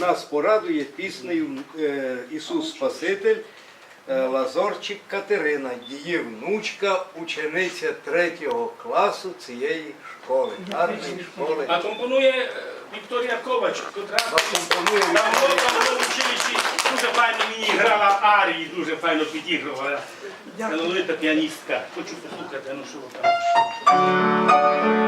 Нас порадує піснею е, Ісус Спаситель е, Лазорчик Катерина, її внучка, учениця третього класу цієї школи, гарної школи. А компонує е, Вікторія Ковач, котра Компонує давно в училищі дуже файно мені грала арії, дуже файно підігрувала. Талановита піаністка. Хочу послухати, ну що там.